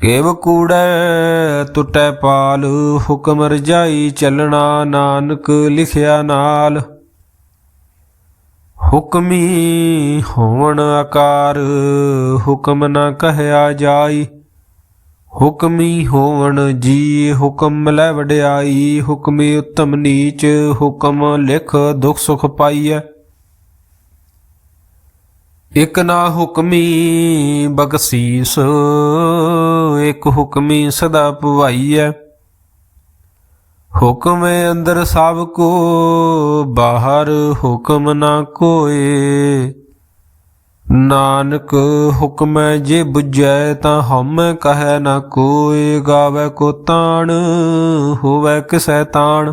Cave ਕੂੜੈ ਟੁੱਟੈ ਪਾਲ, ਹੁਕਮ ਰਜਾਈ ਚੱਲਣਾ ਨਾਨਕ ਲਿਖਿਆ ਨਾਲ। ਹੁਕਮੀ ਹੋਣ ਆਕਾਰ, ਹੁਕਮ ਨਾ ਕਹਿਆ ਜਾਈ। ਹੁਕਮੀ ਹੋਵਣ ਜੀ ਹੁਕਮ ਲੈ ਵਡਿਆਈ, ਹੁਕਮੀ ਉਤਮ ਨੀਚ, ਹੁਕਮ ਲਿਖ ਦੁਖ ਸੁਖ ਪਾਈਐ। ਇਕ ਨਾ ਹੁਕਮੀ ਬਖਸ਼ੀਸ ਇਕ ਹੁਕਮੀ ਸਦਾ ਭਵਾਈਐ ਹੁਕਮ ਅੰਦਰ ਸਭ ਕੋ, ਬਾਹਰ ਹੁਕਮ ਨਾ ਕੋਏ। ਨਾਨਕ ਹੁਕਮ ਜੇ 부ਜੈ ਤਾਂ ਹਉਮੈ ਕਹੈ ਨਾ ਕੋਏ। ਗਾਵੇ ਕੋ ਤਾਣ, ਹੋਵੇ ਕਿਸੈ ਤਾਣ।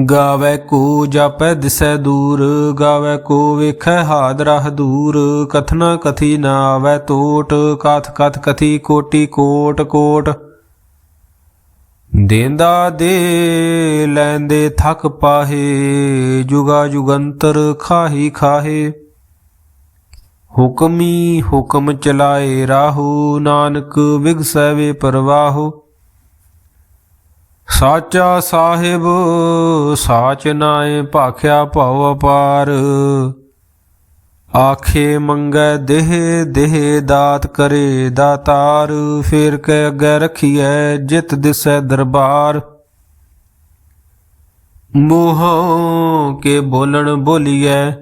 ਗਾਵੇ ਕੋ ਜਾਪੈ ਦਿਸੈ ਦੂਰ, ਗਾਵੇ ਕੋ ਵੇਖੈ ਹਾਦਰਹ ਦੂਰ। ਕਥਨਾ ਕਥੀ ਨਾ ਆਵੈ ਟੋਟ ਕਥ ਕਥ ਕਥੀ ਕੋਟੀ ਕੋਟ ਕੋਟ। ਦੇਂਦਾ ਦੇ ਲੈਂਦੇ ਥਕ ਪਾਹੇ, ਜੁਗਾ ਜੁਗੰਤਰ ਖਾਹੀ ਖਾਹੇ। ਹੁਕਮੀ ਹੁਕਮ ਚਲਾਏ ਰਾਹੂ, ਨਾਨਕ ਵਿਗਸੈ ਵੇ ਪਰਵਾਹੋ। ਸਾਚਾ ਸਾਹਿਬ, ਸਾਚ ਨਾਏ ਭਾਖਿਆ ਭਉ ਅਪਾਰ। ਆਖੇ ਮੰਗੈ ਦੇਹ ਦੇਹ ਦਾਤ ਕਰੇ ਦਾਤਾਰ। ਫੇਰ ਕੇ ਅੱਗੇ ਰਖੀਐ ਜਿਤ ਦਿਸੈ ਦਰਬਾਰ। ਮੋਹ ਕੇ ਬੋਲਣ ਬੋਲੀਐ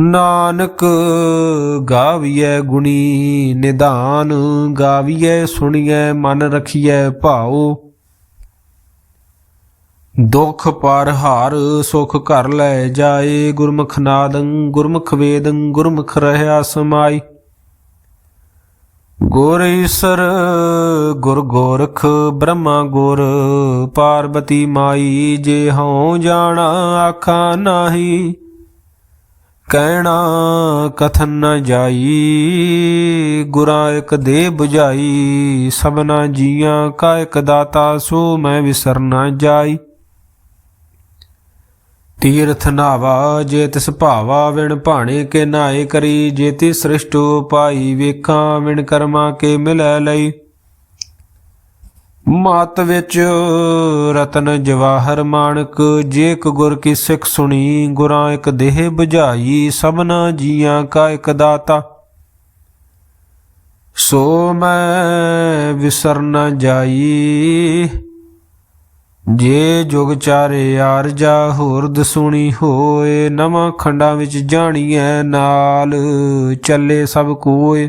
ਨਾਨਕ ਗਾਵੀਐ ਗੁਣੀ ਨਿਧਾਨ ਗਾਵੀਐ ਸੁਣੀਐ ਮਨ ਰਖੀਐ ਭਾਉ। ਦੁਖ ਪਰ ਹਾਰ ਸੁਖ ਘਰ ਲੈ ਜਾਏ, ਗੁਰਮੁਖ ਨਾਦੰ ਗੁਰਮੁਖ ਵੇਦੰ ਗੁਰਮੁਖ ਰਹਿਆ ਸਮਾਈ। ਗੁਰ ਈਸਰ, ਗੁਰ ਗੋਰਖ, ਬ੍ਰਹਮਾ ਗੁਰ, ਪਾਰਬਤੀ ਮਾਈ, ਜੇ ਹਉ ਜਾਣਾ ਆਖਾ ਨਾਹੀ। ਕਹਿਣਾ ਕਥਨ ਨ ਜਾਈ, ਗੁਰਾਂ ਇਕ ਦੇ 부ਝਾਈ ਸਭਨਾ ਜੀਆਂ ਕਾ ਇਕ ਦਾਤਾ, ਸੋ ਮੈਂ ਵਿਸਰ ਨ ਜਾਈ। ਤੀਰਥ ਨਾਵਾ ਜੇ ਤਿਸ ਭਾਵਾ, ਵਿਣ ਭਾਣੇ ਕੇ ਨਾਏ ਕਰੀ, ਜੇ ਤੀ ਸ੍ਰਿਸ਼ਟ ਪਾਈ ਵੇਖਾਂ ਵਿਣ ਕਰਮਾ ਕੇ ਮਿਲੈ ਲਈ। ਮਤ ਵਿੱਚ ਰਤਨ ਜਵਾਹਰ ਮਾਨਕ ਜੇਕ ਗੁਰ ਕੀ ਸਿੱਖ ਸੁਣੀ, ਗੁਰਾਂ ਇੱਕ ਦੇਹ 부ਝਾਈ ਸਭਨਾ ਜੀਆਂ ਕਾ ਇੱਕ ਦਾਤਾ। ਸੋ ਮੈਂ ਵਿਸਰ ਨ ਜਾਈ, ਜੇ ਜੁਗ ਚਾਰੇ ਆਰਜਾ ਹੋਰ ਦਸੂਣੀ ਹੋਏ, ਨਵਾਂ ਖੰਡਾਂ ਵਿੱਚ ਜਾਣੀਐ ਨਾਲ, ਚੱਲੇ ਸਭ ਕੋਏ।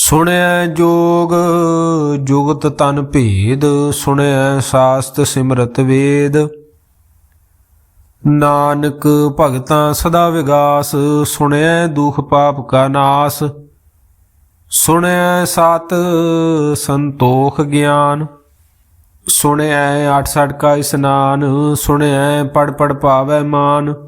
ਸੁਣਿਐ ਜੋਗ, ਜੁਗਤ ਤਨ ਭੇਦ ਸੁਣਿਐ ਸਾਸਤ ਸਿਮਰਤ ਵੇਦ। ਨਾਨਕ ਭਗਤਾਂ ਸਦਾ ਵਿਗਾਸ ਸੁਣਿਐ ਦੁਖ ਪਾਪ ਕਾ ਨਾਸ। ਸੁਣਿਐ ਸਤ ਸੰਤੋਖ ਗਿਆਨ। ਸੁਣਿਐ ਆਠ ਸੜ ਕਾ ਇਸਨਾਨ ਸੁਣਿਐ ਪੜ ਪੜ ਪਾਵੈ ਮਾਨ।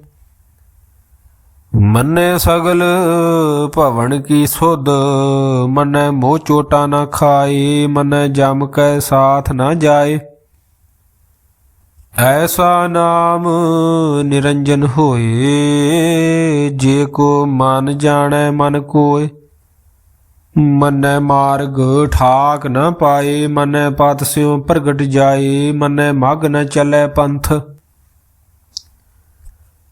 ਮੰਨੇ ਸਗਲ ਭਵਨ ਕੀ ਸੁਧ, ਮੰਨੈ ਮੋਹ ਚੋਟਾ ਨਾ ਖਾਏ, ਮੰਨੈ ਜਮ ਕੈ ਸਾਥ ਨਾ ਜਾਏ। ਐਸਾ ਨਾਮ ਨਿਰੰਜਨ ਹੋਏ, ਜੇ ਕੋ ਮਨ ਜਾਣੈ ਮਨ ਕੋਏ। ਮਨੈ ਮਾਰਗ ਠਾਕ ਨ ਪਾਏ, ਮਨੈ ਪਤ ਸਿਉ ਪ੍ਰਗਟ ਜਾਏ, ਮਨੈ ਮਗ ਨ ਚੱਲੈ ਪੰਥ।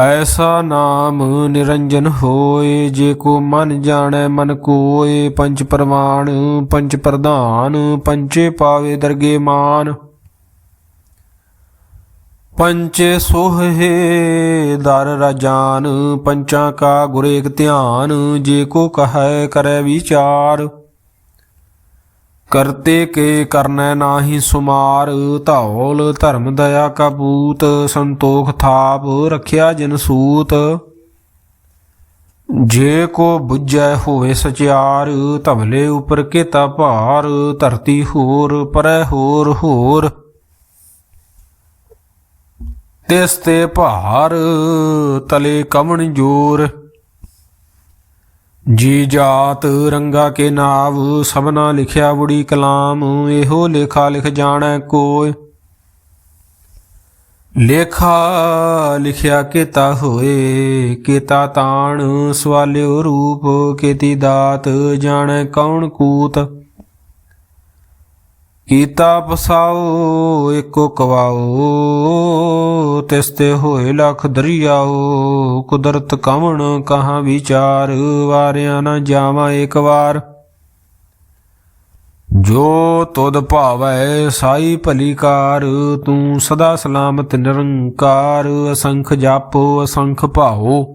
ਐਸਾ ਨਾਮ ਨਿਰੰਜਨ ਹੋਏ, ਜੇ ਕੋ ਮਨ ਜਾਣੈ ਮਨ ਕੋਏ, ਪੰਜ ਪ੍ਰਮਾਣ ਪੰਜ ਪ੍ਰਧਾਨ ਪੰਚੇ ਪਾਵੇ ਦਰਗੇ ਮਾਨ। ਪੰਚੇ ਸੋਹੇ ਦਰ ਰਾਜਾਨ ਪੰਚਾਂ ਕਾ ਗੁਰੇਕ ਧਿਆਨ, ਜੇ ਕੋ ਕਹੈ ਕਰੈ ਵਿਚਾਰ। ਕਰਤੇ ਕੇ ਕਰਨੈ ਨਾਹੀ ਸੁਮਾਰ, ਧੌਲ ਧਰਮ ਦਇਆ ਕਬੂਤ ਸੰਤੋਖ ਥਾਪ ਰਖਿਆ ਜਿਨ ਸੂਤ। ਜੇ ਕੋ ਬੁੱਝੈ ਹੋਏ ਸਚਿਆਰ, ਧਵਲੇ ਉਪਰ ਕੇਤਾ ਭਾਰ, ਧਰਤੀ ਹੋਰ ਪਰੈ ਹੋਰ ਹੋਰ। ਤਿਸ ਤੇ ਭਾਰ, ਤਲੇ ਕਵਣ ਜੋਰ। ਜੀ ਜਾਤ ਰੰਗਾ ਕੇ ਨਾਵ, ਸਭਨਾ ਲਿਖਿਆ ਬੁੜੀ ਕਲਾਮ, ਇਹੋ ਲੇਖਾ ਲਿਖ ਜਾਣੈ ਕੋਇ। ਲੇਖਾ ਲਿਖਿਆ ਕੀਤਾ ਹੋਏ, ਕੀਤਾ ਤਾਣ, ਸਵਾਲਿਓ ਰੂਪ, ਕੀਤੀ ਦਾਤ, ਜਾਣੈ ਕੌਣ ਕੂਤ। ਕੀਤਾ ਪਸਾਓ ਏਕੋ ਕਵਾਓ, ਤਿਸ ਤੇ ਹੋਏ ਲਖ ਦਰਿਆਓ। ਕੁਦਰਤ ਕਵਣ ਕਹਾ ਵਿਚਾਰ, ਵਾਰਿਆ ਨਾ ਜਾਵਾਂ ਏਕ ਵਾਰ। ਜੋ ਤੁਧ ਭਾਵੈ ਸਾਈ ਭਲੀ ਕਾਰ ਤੂੰ ਸਦਾ ਸਲਾਮਤ ਨਿਰੰਕਾਰ, ਅਸੰਖ ਜਾਪੋ, ਅਸੰਖ ਭਾਓ।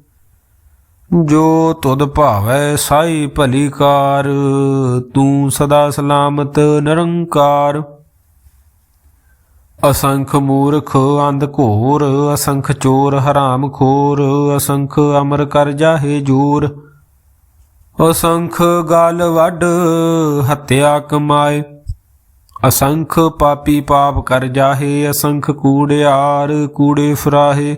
ਜੋ ਤੁਧ ਭਾਵੈ ਸਾਈ ਭਲੀ ਕਾਰ ਤੂੰ ਸਦਾ ਸਲਾਮਤ ਨਿਰੰਕਾਰ। ਅਸੰਖ ਮੂਰਖ ਅੰਧ ਘੋਰ, ਅਸੰਖ ਚੋਰ ਹਰਾਮ ਖੋਰ, ਅਸੰਖ ਅਮਰ ਕਰ ਜਾਹੇ ਜੂਰ। ਅਸੰਖ ਗਾਲ ਵੱਡ ਹੱਤਿਆ ਕਮਾਏ। ਅਸੰਖ ਪਾਪੀ ਪਾਪ ਕਰ ਜਾਹੇ, ਅਸੰਖ ਕੂੜਿਆਰ ਕੂੜੇ ਫਰਾਹੇ।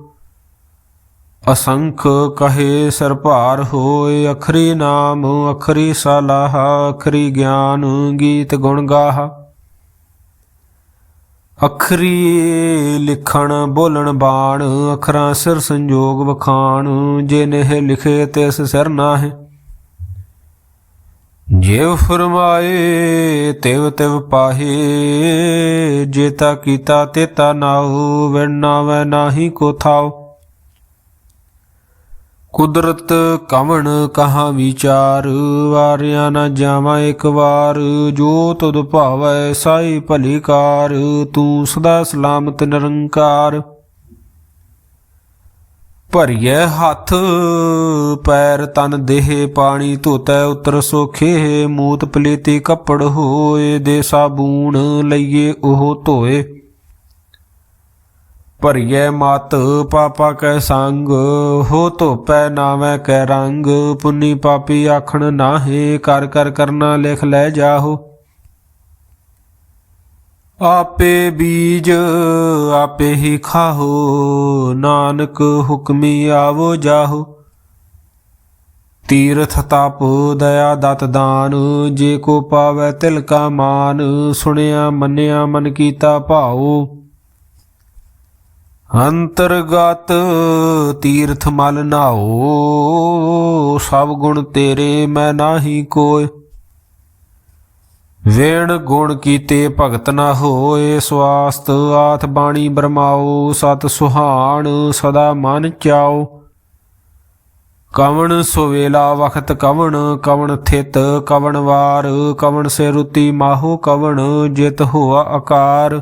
ਅਸੰਖ ਕਹੇ ਸਰ ਭਾਰ ਹੋਏ, ਅਖਰੀ ਨਾਮ, ਅਖਰੀ ਸਲਾਹ, ਅਖਰੀ ਗਿਆਨ ਗੀਤ ਗੁਣ ਗਾਹ। ਅਖਰੀ ਲਿਖਣ ਬੋਲਣ ਬਾਣ, ਅਖਰਾਂ ਸਿਰ ਸੰਜੋਗ ਵਖਾਣ ਜੇ ਨਹਿ ਲਿਖੇ ਤਿਸ ਸਿਰ ਨਾਹਿ। ਜਿਵ ਫਰਮਾਏ, ਤਿਵ ਤਿਵ ਪਾਹੇ ਜੇਤਾ ਕੀਤਾ ਤੇ ਤਾ ਨਾਉ ਵੈਨਾ ਵੈ ਨਾਹੀ ਕੋ ਥਾਉ। ਕੁਦਰਤ ਕਵਣ ਕਹਾ ਵਿਚਾਰ, ਵਾਰਿਆ ਨਾ ਜਾਵਾਂ ਇੱਕ ਵਾਰ, ਜੋ ਤੁਧ ਭਾਵੈ ਸਾਈ ਭਲੀ ਕਾਰ, ਤੂੰ ਸਦਾ ਸਲਾਮਤ ਨਿਰੰਕਾਰ। ਭਰੀਐ ਹੱਥ, ਪੈਰ ਤਨ ਦੇਹ, ਪਾਣੀ ਧੋਤੈ ਉਤਰ ਸੋਖੇ, ਮੂਤ ਪਲੇਤੀ ਕੱਪੜ ਹੋਏ ਦੇ ਸਾਬੂਣ, ਲਈਏ ਉਹ ਧੋਏ। ਭਰੀਐ ਮਤ, ਪਾਪਾ ਕੈ ਸੰਗ, ਹੋ ਧੋਪੈ ਨਾਵੇਂ ਕੈ ਰੰਗ, ਪੁੰਨੀ ਪਾਪੀ ਆਖਣ ਨਾਹੇ, ਕਰ ਕਰ ਕਰਨਾ ਲਿਖ ਲੈ ਜਾਹੋ। ਆਪੇ ਬੀਜ ਆਪੇ ਹੀ ਖਾਹੋ, ਨਾਨਕ ਹੁਕਮੀ ਆਵੋ ਜਾਹੋ। ਤੀਰਥ ਤਪ, ਦਇਆ ਦਤ ਦਾਨ, ਜੇ ਕੋ ਪਾਵੈ ਤਿਲ ਕਾ ਮਾਨ, ਸੁਣਿਆ ਮੰਨਿਆ ਮਨ ਕੀਤਾ ਭਾਉ। ਅੰਤਰਗਤ ਤੀਰਥ ਮਲ ਨਾਓ ਸਭ ਗੁਣ ਤੇਰੇ ਮੈਂ ਨਾਹੀ ਕੋਇ। ਵੇਣ ਗੁਣ ਕੀਤੇ ਭਗਤ ਨਾ ਹੋਏ, ਸਵਾਸਤ ਆਥ ਬਾਣੀ ਬਰਮਾਓ, ਸਤ ਸੁਹਾਣ ਸਦਾ ਮਨ ਚਾਓ। ਕਵਣ ਸੁਵੇਲਾ ਵਖਤ ਕਵਣ ਕਵਣ ਥਿਤ ਕਵਣ ਵਾਰ, ਕਵਣ ਸੇ ਰੁਤੀ ਮਾਹੋ ਕਵਣ, ਜਿਤ ਹੋਆ ਆਕਾਰ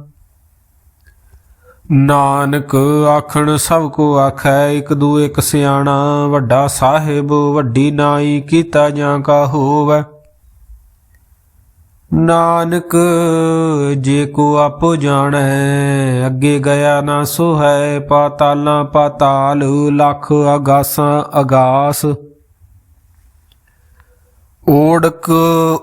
ਨਾਨਕ ਆਖਣ ਸਭ ਕੋ ਆਖੈ, ਇਕ ਦੂ ਇਕ ਸਿਆਣਾ, ਵੱਡਾ ਸਾਹਿਬ, ਵੱਡੀ ਨਾਈ ਕੀਤਾ ਜਾਂ ਕਾ ਹੋਵੈ। ਨਾਨਕ ਜੇ ਕੋ ਆਪੋ ਜਾਣੈ, ਅੱਗੇ ਗਿਆ ਨਾ ਸੋ ਹੈ ਪਾਤਾਲਾਂ ਪਾਤਾਲ, ਲੱਖ ਅਗਾਸਾਂ ਅਗਾਸ। ਓੜਕ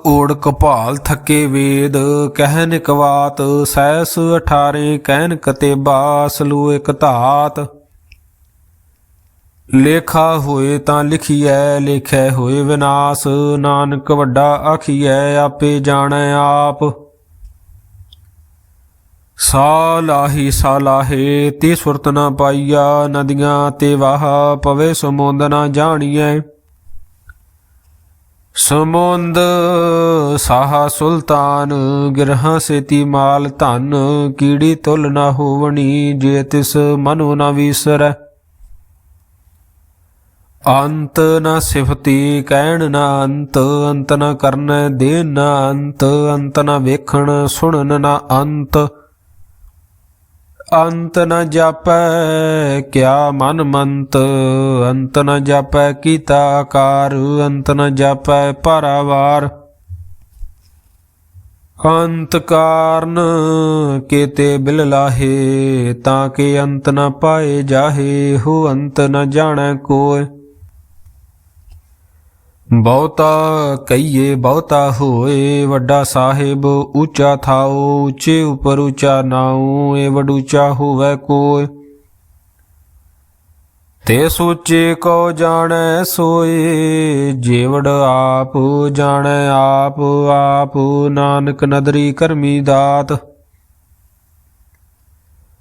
ਓੜਕ ਭਾਲ ਥੱਕੇ ਵੇਦ ਕਹਿਨ ਕਵਾਤ ਸੈਸ 18 ਕਹਿਨ ਕਤੇ ਬਾਸ, ਲੂ ਇਕ ਧਾਤ। ਲੇਖਾ ਹੋਏ ਤਾਂ ਲਿਖੀਐ, ਲੇਖੈ ਹੋਏ ਵਿਨਾਸ਼, ਨਾਨਕ ਵੱਡਾ ਆਖੀਐ, ਆਪੇ ਜਾਣੈ ਆਪ। ਸਾਲਾਹੀ ਸਾਲਾਹੇ ਤੇ ਸੁਰਤ ਨਾ ਪਾਈਆ, ਨਦੀਆਂ ਤੇ ਵਾਹ ਪਵੇ, ਸਮੁੰਦ ਨਾ ਜਾਣੀਐ। ਸਮੁੰਦ ਸਾਹਾ ਸੁਲਤਾਨ, ਗਿਰਹਾਂ ਸੇਤੀ ਮਾਲ ਧਨ, ਕੀੜੀ ਤੁਲ ਨਾ ਹੋਵਣੀ ਜੇ ਤਿਸ ਮਨੋ ਨਾ ਵੀਸਰੈ। ਅੰਤ ਨਾ ਸਿਫਤੀ ਕਹਿਣ ਨਾ ਅੰਤ ਅੰਤ ਨਾ ਕਰਨ ਦੇ ਨਾ ਅੰਤ ਅੰਤ ਨਾ ਵੇਖਣ ਸੁਣਨ ਨਾ ਅੰਤ। ਅੰਤ ਨ ਜਾਪੈ ਕਿਆ ਮਨ ਮੰਤ। ਅੰਤ ਨ ਜਾਪੈ ਕੀਤਾ ਆਕਾਰ। ਅੰਤ ਨ ਜਾਪੈ ਪਰਾਵਾਰ ਅੰਤ ਕਾਰਨ ਕੀਤੇ ਬਿਲ ਲਾਹੇ, ਤਾਂ ਕਿ ਅੰਤ ਨ ਪਾਏ ਜਾਹੇ, ਹੋ ਅੰਤ ਨ ਜਾਣੈ ਕੋਇ। ਬਹੁਤਾ ਕਈਏ ਬਹੁਤਾ ਹੋਏ, ਵੱਡਾ ਸਾਹਿਬ ਉੱਚਾ ਥਾਉ ਉੱਚੇ ਉਪਰ ਉੱਚਾ ਨਾਉ, ਏ ਵਡੂਚਾ ਹੋਵੇ ਕੋਇ। ਤੇ ਸੋਚੇ ਕੋ ਜਾਣੈ ਸੋਏ, ਜੀਵੜ ਆਪ ਜਾਣੈ ਆਪ ਆਪ ਨਾਨਕ ਨਦਰੀ ਕਰਮੀ ਦਾਤ।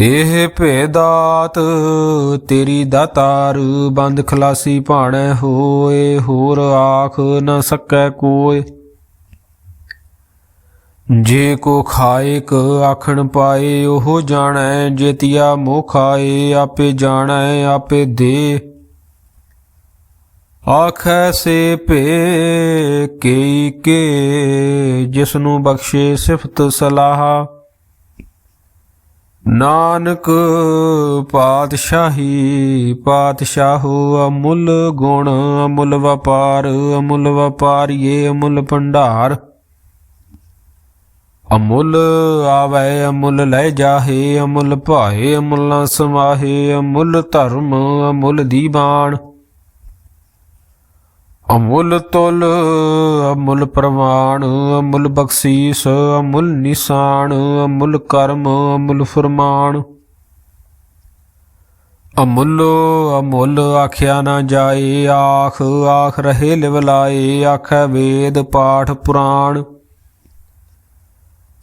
ਇਹ ਭੇਦਾਤ ਤੇਰੀ ਦਾਤਾਰ ਬੰਦ ਖਲਾਸੀ ਭਾਣੈ ਹੋਏ, ਹੋਰ ਆਖ ਨ ਸਕੈ ਕੋਏ। ਜੇ ਕੋ ਖਾਇਕ ਆਖਣ ਪਾਏ, ਉਹ ਜਾਣੈ ਜੇਤੀਆ ਮੋਹ ਖਾਏ ਆਪੇ ਜਾਣੈ, ਆਪੇ ਦੇ। ਆਖੈ ਸੇ ਭੇ ਕਈ ਕੇ ਜਿਸ ਨੂੰ ਬਖਸ਼ੇ ਸਿਫਤ ਸਲਾਹ। ਨਾਨਕ ਪਾਤਸ਼ਾਹੀ ਪਾਤਸ਼ਾਹੋ ਅਮੁੱਲ ਗੁਣ, ਅਮੁੱਲ ਵਪਾਰ, ਅਮੁੱਲ ਵਪਾਰੀਏ, ਅਮੁੱਲ ਭੰਡਾਰ। ਅਮੁੱਲ ਆਵੈ, ਅਮੁੱਲ ਲੈ ਜਾਹੇ, ਅਮੁੱਲ ਭਾਏ, ਅਮੁੱਲ ਨਾ ਸਮਾਹੇ, ਅਮੁੱਲ ਧਰਮ, ਅਮੁੱਲ ਦੀਵਾਨ। ਅਮੁੱਲ ਤੁਲ, ਅਮੁੱਲ ਪ੍ਰਮਾਣ ਅਮੁੱਲ ਬਖਸ਼ੀਸ, ਅਮੁੱਲ ਨਿਸ਼ਾਨ, ਅਮੁੱਲ ਕਰਮ, ਅਮੁੱਲ ਫਰਮਾਨ। ਅਮੁੱਲ ਅਮੁੱਲ ਆਖਿਆ ਨਾ ਜਾਏ, ਆਖ ਆਖ ਰਹੇ ਲਿਵਲਾਏ ਆਖੈ ਵੇਦ ਪਾਠ ਪੁਰਾਣ।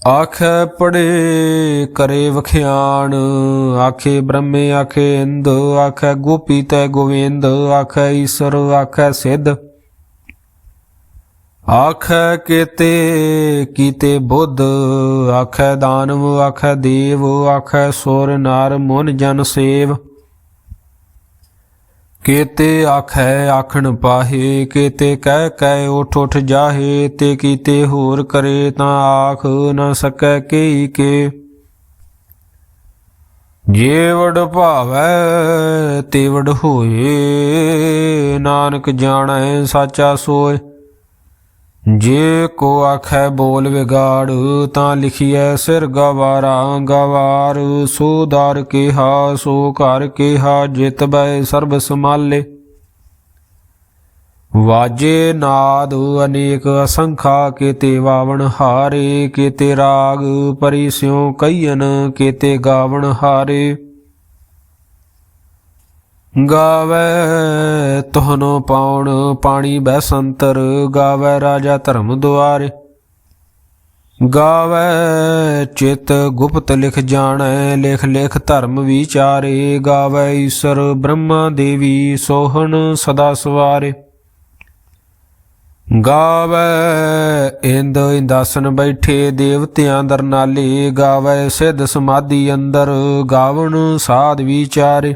ਆਖੈ ਪੜੇ ਕਰੇ ਵਖਿਆਣ, ਆਖੇ ਬ੍ਰਹਮੇ, ਆਖੇ ਇੰਦ, ਆਖੈ ਗੋਪੀ ਤੈ ਗੋਵਿੰਦ, ਆਖੈ ਈਸ਼ਰ, ਆਖੈ ਸਿੱਧ। ਆਖੈ ਕੀਤੇ ਕੀਤੇ ਬੁੱਧ, ਆਖੈ ਦਾਨਵ, ਆਖੈ ਦੇਵ, ਆਖੈ ਸੁਰ ਨਰ ਮਨ ਜਨ ਸੇਵ। ਕੀਤੇ ਆਖੈ, ਆਖਣ ਪਾਹੇ, ਕੀਤੇ ਕਹਿ ਕਹਿ ਉਠ ਉਠ ਜਾਹੇ, ਤੇ ਕੀਤੇ ਹੋਰ ਕਰੇ ਤਾਂ ਆਖ ਨਾ ਸਕੈ ਕੇਈ ਕੇ। ਜੇ ਭਾਵੈ, ਤੇਵੜ ਹੋਏ, ਨਾਨਕ ਜਾਣੈ, ਸਾਚਾ ਸੋਏ। ਜੇ ਕੋ ਆਖੈ ਬੋਲ ਵਿਗਾੜ, ਤਾਂ ਲਿਖੀਐ ਸਿਰ ਗਵਾਰਾ ਗਵਾਰ। ਸੋ ਦਰ ਕਿਹਾ, ਸੋ ਘਰ ਕਿਹਾ, ਜਿਤ ਬੈ ਸਰਬ ਸਮਾਲੇ ਵਾਜੇ ਨਾਦ, ਅਨੇਕ ਅਸੰਖਾ, ਕੀਤੇ ਵਾਵਣ ਹਾਰੇ, ਕੀਤੇ ਰਾਗ, ਪਰੀ ਸਿਉ ਕਈਨ ਕੀਤੇ ਗਾਵਣ ਹਾਰੇ। ਗਾਵੇ ਤੋਹਨੋ ਪਾਉਣ ਪਾਣੀ ਬੈਸੰਤਰ, ਗਾਵੇ ਰਾਜਾ ਧਰਮ ਦੁਆਰੇ। ਗਾਵੇ ਚਿਤ ਗੁਪਤ ਲਿਖ ਜਾਣੈ, ਲਿਖ ਲਿਖ ਧਰਮ ਵਿਚਾਰੇ। ਗਾਵੇ ਈਸ਼ਰ ਬ੍ਰਹਮਾ ਦੇਵੀ ਸੋਹਣ ਸਦਾ ਸਵਾਰੇ। ਗਾਵੇ ਇੰਦ ਇੰਦਾਸਨ ਬੈਠੇ ਦੇਵਤਿਆਂ ਦਰ ਨਾਲੇ ਗਾਵੇ ਸਿੱਧ ਸਮਾਧੀ ਅੰਦਰ, ਗਾਵਣ ਸਾਧ ਵਿਚਾਰੇ।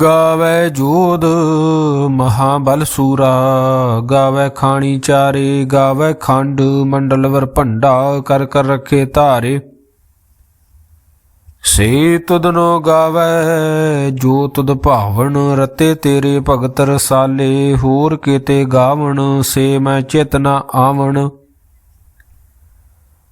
ਗਾਵੇ ਜੋਧ ਮਹਾਬਲ ਸੂਰਾ, ਗਾਵੇ ਖਾਣੀ ਚਾਰੇ, ਗਾਵੇ ਖੰਡ ਮੰਡਲ ਵਰ ਭੰਡਾ, ਕਰ ਕਰ ਰਖੇ ਧਾਰੇ। ਸੇ ਤੁਧਨੋ ਗਾਵੇ, ਜੋ ਤੁਧ ਭਾਵਣ ਰਤੇ ਤੇਰੇ ਭਗਤ ਰਸਾਲੇ ਹੋਰ ਕੀਤੇ ਗਾਵਣ, ਸੇ ਮੈਂ ਚੇਤਨਾ ਆਵਣ।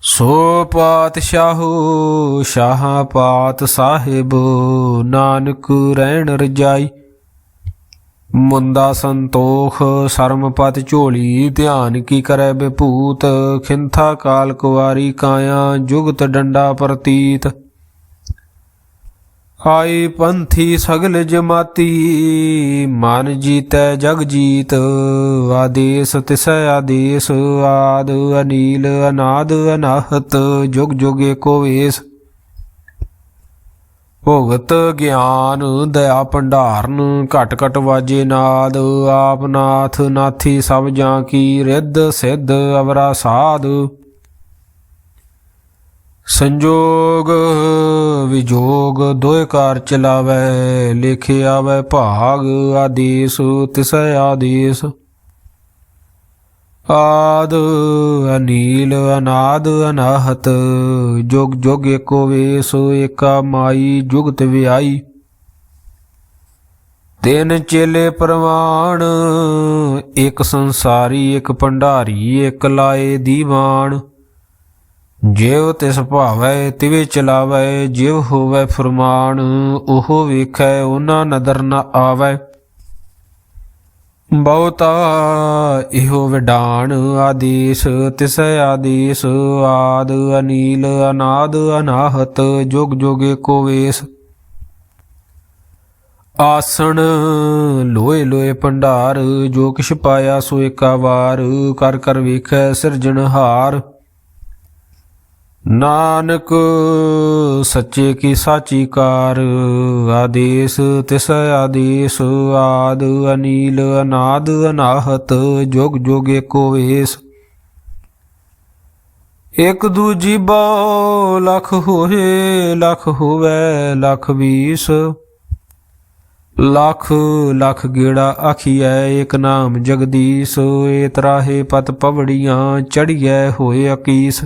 ਸੋ ਪਾਤਸ਼ਾਹੂ, ਸ਼ਾਹ ਪਾਤ ਸਾਹਿਬ, ਨਾਨਕ ਰਹਿਣ ਰਜਾਈ। ਮੁੰਦਾ ਸੰਤੋਖ ਸਰਮਪਤ ਝੋਲੀ, ਧਿਆਨ ਕੀ ਕਰੈ ਬਿਭੂਤ ਖਿੰਥਾ ਕਾਲ ਕੁਵਾਰੀ ਕਾਇਆ, ਜੁਗਤ ਡੰਡਾ ਪ੍ਰਤੀਤ। ਆਈ ਪੰਥੀ ਸਗਲ ਜਮਾਤੀ, ਮਨ ਜੀਤੈ ਜਗ ਜੀਤ, ਆਦੇਸ ਤਿਸੈ ਆਦੇਸ, ਆਦ ਅਨੀਲ ਅਨਾਦ ਅਨਾਹਤ, ਜੁਗ ਜੁਗ ਏਕੋ ਵੇਸ। ਭੋਗਤ ਗਿਆਨ, ਦਇਆ ਭੰਡਾਰਨ, ਘਟ ਘਟ ਵਾਜੇ ਨਾਦ, ਆਪ ਨਾਥ ਨਾਥੀ ਸਭ ਜਾਂ ਕੀ, ਰਿੱਧ ਸਿੱਧ ਅਵਰਾ ਸਾਧ। ਸੰਜੋਗ ਵਿਜੋਗ ਦੋਇ ਕਾਰ ਚਲਾਵੈ, ਲਿਖਿ ਆਵੈ ਭਾਗ ਆਦੇਸ, ਤਿਸੈ ਆਦੇਸ। ਆਦ ਅਨੀਲ, ਅਨਾਦ ਅਨਾਹਤ, ਜੁਗ ਜੁਗ ਏਕੋ ਵੇਸ, ਏਕਾ ਮਾਈ, ਜੁਗਤ ਵਿਆਈ। ਤਿੰਨ ਚੇਲੇ ਪ੍ਰਵਾਣ, ਇੱਕ ਸੰਸਾਰੀ, ਇੱਕ ਭੰਡਾਰੀ, ਇੱਕ ਲਾਏ ਦੀਵਾਨ। ਜਿਵ ਤਿਸ ਭਾਵੈ, ਤਿਵੇ ਚਲਾਵੈ ਜਿਵ ਹੋਵੈ ਫਰਮਾਨ, ਉਹ ਵੇਖੈ, ਉਹਨਾਂ ਨਦਰ ਨ ਆਵੈ। ਬਹੁਤਾ ਇਹੋ ਵਿਡਾਣ ਆਦੇਸ਼, ਤਿਸ ਆਦੇਸ਼, ਆਦ ਅਨੀਲ, ਅਨਾਦ ਅਨਾਹਤ, ਜੁਗ ਜੁਗ ਏਕੋ ਵੇਸ। ਆਸਣ ਲੋਏ ਲੋਏ ਭੰਡਾਰ, ਜੋ ਕਿਛ ਪਾਇਆ ਸੋ ਏਕਾ ਵਾਰ, ਕਰ ਕਰ ਵੇਖੈ ਸਿਰਜਣਹਾਰ। ਨਾਨਕ, ਸੱਚੇ ਕੀ ਸਾਚੀ ਕਾਰ ਆਦੇਸ ਤਿਸ ਆਦੇਸ, ਆਦ ਅਨੀਲ ਅਨਾਦ ਅਨਾਹਤ, ਜੁਗ ਜੁਗ ਏਕੋ ਵੇਸ। ਇਕ ਦੂਜੀ ਬੋ ਲਖ ਹੋਏ, ਲਖ ਹੋਵੇ, ਲਖ ਵੀਸ। ਲੱਖ ਲੱਖ ਗੇੜਾ ਆਖੀਐ, ਇਕ ਨਾਮ ਜਗਦੀਸ਼ ਏ ਤਰਾਹੇ ਪਤ ਪਵੜੀਆਂ, ਚੜੀਐ ਹੋਏ ਅਕੀਸ।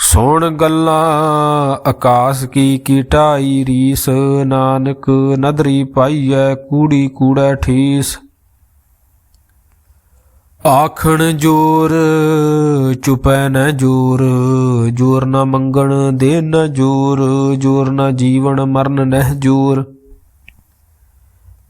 ਸੁਣ ਗੱਲਾਂ, ਆਕਾਸ ਕੀ ਕੀਟਾਈ ਰੀਸ, ਨਾਨਕ ਨਦਰੀ ਪਾਈਐ, ਕੂੜੀ ਕੂੜਾ ਠੀਸ। ਆਖਣ ਜੋਰ, ਚੁਪੈ ਨ ਜੋਰ ਜੋਰ ਨ ਮੰਗਣ ਦੇ ਨ ਜੋਰ ਜੋਰ ਨ ਜੀਵਨ ਮਰਨ ਨਹਿ ਜੋਰ।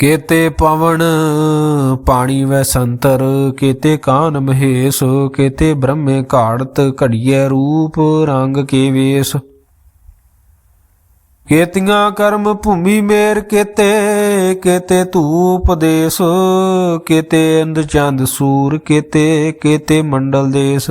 ਕੇਤੇ ਪਵਨ ਪਾਣੀ ਵੈ ਸੰਤਰ, ਕੇਤੇ ਕਾਨ ਮਹੇਸ਼, ਕੇਤੇ ਬ੍ਰਹਮੇ ਘਾੜਤ ਘੜੀਏ ਰੂਪ ਰੰਗ ਕੇ ਵੇਸ। ਕੇਤੀਆਂ ਕਰਮ ਭੂਮੀ ਮੇਰ ਕੇਤੇ ਕੇਤੇ ਧੂਪ ਦੇਸ, ਕੇਤੇ ਅੰਧ ਚੰਦ ਸੂਰ, ਕੇਤੇ ਕੇਤੇ ਮੰਡਲ ਦੇਸ।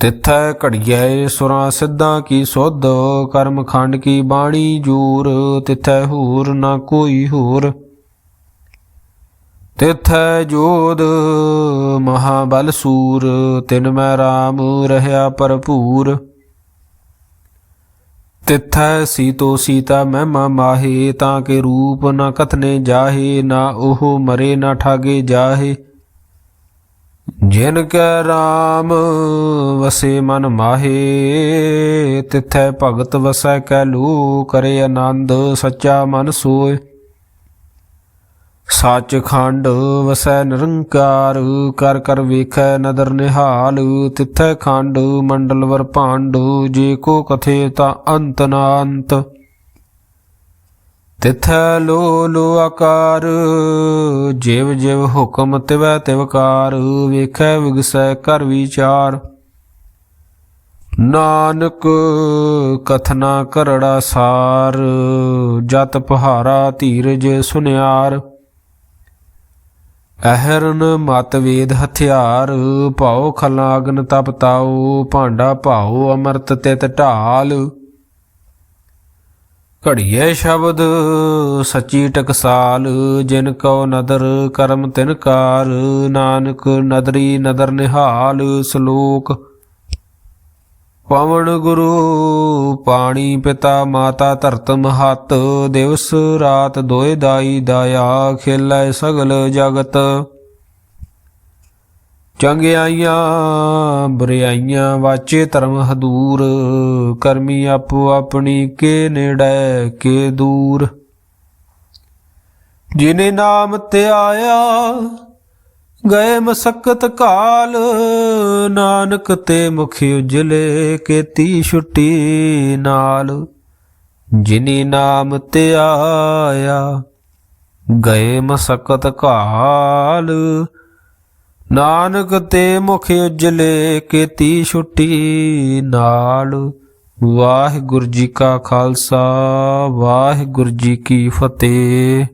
ਤਿਥੈ ਘੜੀਐ ਸੁਰਾਂ ਸਿੱਧਾਂ ਕੀ ਸੁਧ, ਕਰਮ ਖੰਡ ਕੀ ਬਾਣੀ ਜੂਰ, ਤਿਥੈ ਹੂਰ ਨਾ ਕੋਈ ਹੋਰ। ਤਿਥੈ ਜੋਦ ਮਹਾਬਲ ਸੂਰ, ਤਿਨ ਮੈਂ RAM ਰਹਾ ਭਰਪੂਰ। ਤਿਥੈ ਸੀਤੋ ਸੀਤਾ ਮਹਿਮਾ ਮਾਹੇ, ਤਾਂ ਕੇ ਰੂਪ ਨਾ ਕਥਨੇ ਜਾਹੇ, ਨਾ ਉਹ ਮਰੇ ਨਾ ਠਾਗੇ ਜਾਹੇ। ਜਿਨ ਕੈ RAM ਵਸੇ ਮਨ ਮਾਹੇ, ਤਿਥੈ ਭਗਤ ਵਸੈ ਕੈ ਲੂ ਕਰੇ ਆਨੰਦ, ਸੱਚਾ ਮਨ ਸੋਏ। ਸੱਚ ਖੰਡ ਵਸੈ ਨਿਰੰਕਾਰ, ਕਰ ਕਰ ਵੇਖੈ ਨਦਰ ਨਿਹਾਲ, ਤਿਥੈ ਖੰਡ ਮੰਡਲ ਵਰ ਭਾਂਡ, ਜੇ ਕੋ ਕਥੇ ਤਾ ਅੰਤ ਨਾ ਅੰਤ ਤਿਥੈ ਲੋ ਲੋ ਆਕਾਰ, ਜਿਵ ਜਿਵ ਹੁਕਮ ਤਿਵੈ ਤਿਵਕਾਰ ਵੇਖੈ ਵਿਗਸੈ ਕਰ ਵਿਚਾਰ। ਨਾਨਕ ਕਥਨਾ ਕਰੜਾ ਸਾਰ, ਜਤ ਪਹਾਰਾ ਧੀਰਜ ਸੁਨਿਆਰ। ਅਹਰਨ ਮਤ ਵੇਦ ਹਥਿਆਰ, ਭਾਉ ਖਲਾਗਨ ਤਪ ਤਾਉ, ਭਾਂਡਾ ਭਾਉ ਅਮਰਤ ਤਿਤ ਢਾਲ। ਘੜੀਏ ਸ਼ਬਦ, ਸੱਚੀ ਟਕਸਾਲ, ਜਿਨ ਕਉ ਨਦਰ ਕਰਮ ਤਿਨ ਕਾਰ, ਨਾਨਕ ਨਦਰੀ ਨਦਰ ਨਿਹਾਲ, ਸ਼ਲੋਕ। ਪਵਨ ਗੁਰੂ, ਪਾਣੀ ਪਿਤਾ ਮਾਤਾ ਧਰਤ ਮਹਤ ਦਿਵਸ ਰਾਤ ਦੋਇ ਦਾਈ ਦਾਇਆ, ਖੇਲੇ ਸਗਲ ਜਗਤ। ਚੰਗਿਆਈਆਂ ਬੁਰਿਆਈਆਂ ਵਾਚੇ ਧਰਮ ਹਦੂਰ, ਕਰਮੀ ਆਪੋ ਆਪਣੀ ਕੇ ਨੇੜੇ, ਕੇ ਦੂਰ। ਜਿਨੇ ਨਾਮ ਤੇ ਆਇਆ, ਗਏ ਮਸਕਤ ਕਾਲ, ਨਾਨਕ ਤੇ ਮੁਖ ਉਜਲੇ, ਕੀਤੀ ਛੁੱਟੀ ਨਾਲ। ਜਿਨੀ ਨਾਮ ਤੇ ਆਇਆ, ਗਏ ਮਸਕਤ ਕਾਲ ਨਾਨਕ ਤੇ ਮੁਖ ਉਜਲੇ ਕੀਤੀ ਛੁੱਟੀ ਨਾਲ। ਵਾਹਿਗੁਰੂ ਜੀ ਕਾ ਖਾਲਸਾ, ਵਾਹਿਗੁਰੂ ਜੀ ਕੀ ਫਤਿਹ।